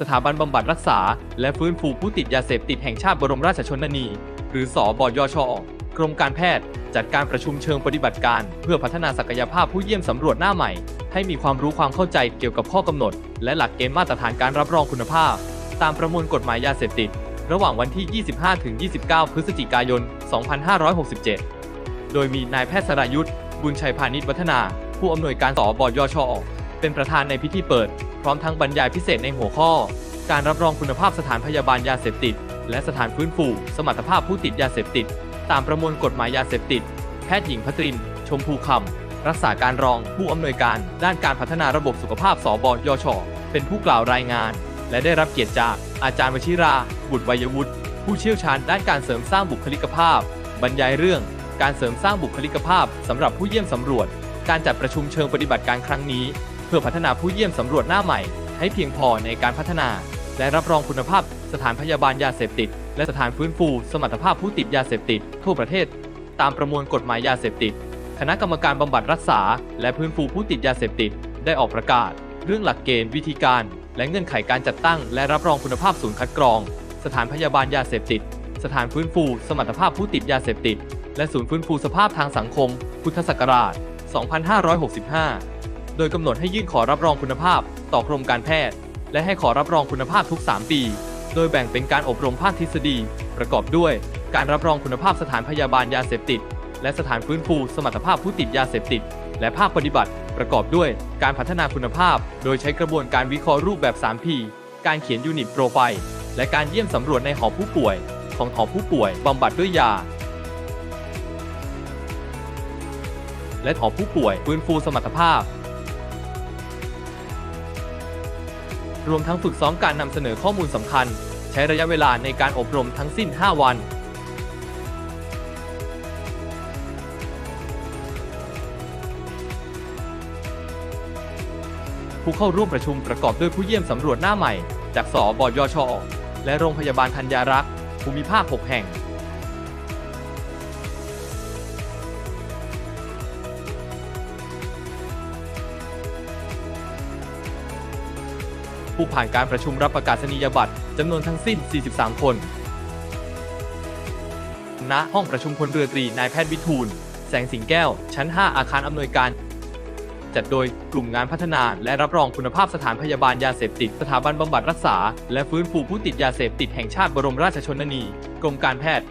สถาบันบำบัดรักษา และฟื้นฟูผู้ติดยาเสพติดแห่งชาติบรมราชชนนี หรือสอบยชกรมการแพทย์ จัดการประชุมเชิงปฏิบัติการ เพื่อพัฒนาศักยภาพผู้เยี่ยมสำรวจหน้าใหม่ ให้มีความรู้ความเข้าใจเกี่ยวกับข้อกำหนด และหลักเกณฑ์มาตรฐานการรับรองคุณภาพ ตามประมวลกฎหมายยาเสพติด ระหว่างวันที่ 25-29 พฤศจิกายน 2567 โดยมีนายแพทย์สรายุทธ์บุญชัยพาณิชย์วัฒนา ผู้อำนวยการสอบยชอ เป็นประธานในพิธีเปิด พร้อมทั้งบรรยายพิเศษในหัวข้อ การรับรองคุณภาพสถานพยาบาลยาเสพติด และสถานฟื้นฟู สมรรถภาพผู้ติดยาเสพติด ตามประมวลกฎหมายยาเสพติด แพทย์หญิงพัตริน ชมพูคำรักษาการรองผู้อำนวยการด้านการพัฒนาระบบสุขภาพสบยช เป็นผู้กล่าวรายงาน และได้รับเกียรติจาก อาจารย์วชิรา บุตรวัยวุฒิผู้เชี่ยวชาญด้านการเสริมสร้างบุคลิกภาพ บรรยายเรื่อง การเสริมสร้างบุคลิกภาพสำหรับผู้เยี่ยมสำรวจ การจัดประชุมเชิงปฏิบัติการครั้งนี้ เพื่อพัฒนาผู้เยี่ยมสำรวจหน้าใหม่ ให้เพียงพอในการพัฒนา และรับรองคุณภาพสถานพยาบาลยาเสพติด และสถานฟื้นฟูสมรรถภาพผู้ติดยาเสพติด ทั่วประเทศ ตามประมวลกฎหมายยาเสพติด คณะกรรมการบำบัดรักษา และพื้นฟูผู้ติดยาเสพติด ได้ออกประกาศ เรื่องหลักเกณฑ์วิธีการ และเงื่อนไขการจัดตั้ง และรับรองคุณภาพศูนย์คัดกรอง สถานพยาบาลยาเสพติด สถานฟื้นฟู สมรรถภาพผู้ติดยาเสพติด และศูนย์ฟื้นฟูสภาพทางสังคม พุทธศักราช 2565 โดยกำหนดให้ยื่นขอรับรองคุณภาพ ต่อกรมการแพทย์ และให้ขอรับรองคุณภาพทุก 3 ปี โดยแบ่งเป็นการอบรมภาคทฤษฎี ประกอบด้วย การรับรองคุณภาพสถานพยาบาลยาเสพติด และสถานฟื้นฟูสมรรถภาพผู้ติดยาเสพติด และภาคปฏิบัติ ประกอบด้วย การพัฒนาคุณภาพ โดยใช้กระบวนการวิเคราะห์รูปแบบ 3P การเขียนยูนิตโปรไฟล์ และการเยี่ยมสำรวจในหอผู้ป่วย ของหอผู้ป่วยบำบัดด้วยยาและหอผู้ป่วยฟื้นฟูสมรรถภาพ รวมทั้งฝึกซ้อมการนำเสนอข้อมูลสำคัญ ใช้ระยะเวลาในการอบรมทั้งสิ้น 5 วัน ผู้เข้าร่วมประชุมประกอบด้วยผู้เยี่ยมสำรวจหน้าใหม่ จากสบยช และโรงพยาบาลธัญญารักษ์ ภูมิภาค 6 แห่ง ผู้ผ่านการประชุมรับประกาศนียบัตรจำนวนทั้งสิ้น 43 คน ณ ห้องประชุมพลเรือตรีนายแพทย์วิทูล แสงสิงแก้ว ชั้น 5 อาคารอำนวยการจัดโดยกลุ่มงานพัฒนาและรับรองคุณภาพสถานพยาบาลยาเสพติด สถาบันบำบัดรักษา และฟื้นฟูผู้ติดยาเสพติดแห่งชาติบรมราชชนนี กรมการแพทย์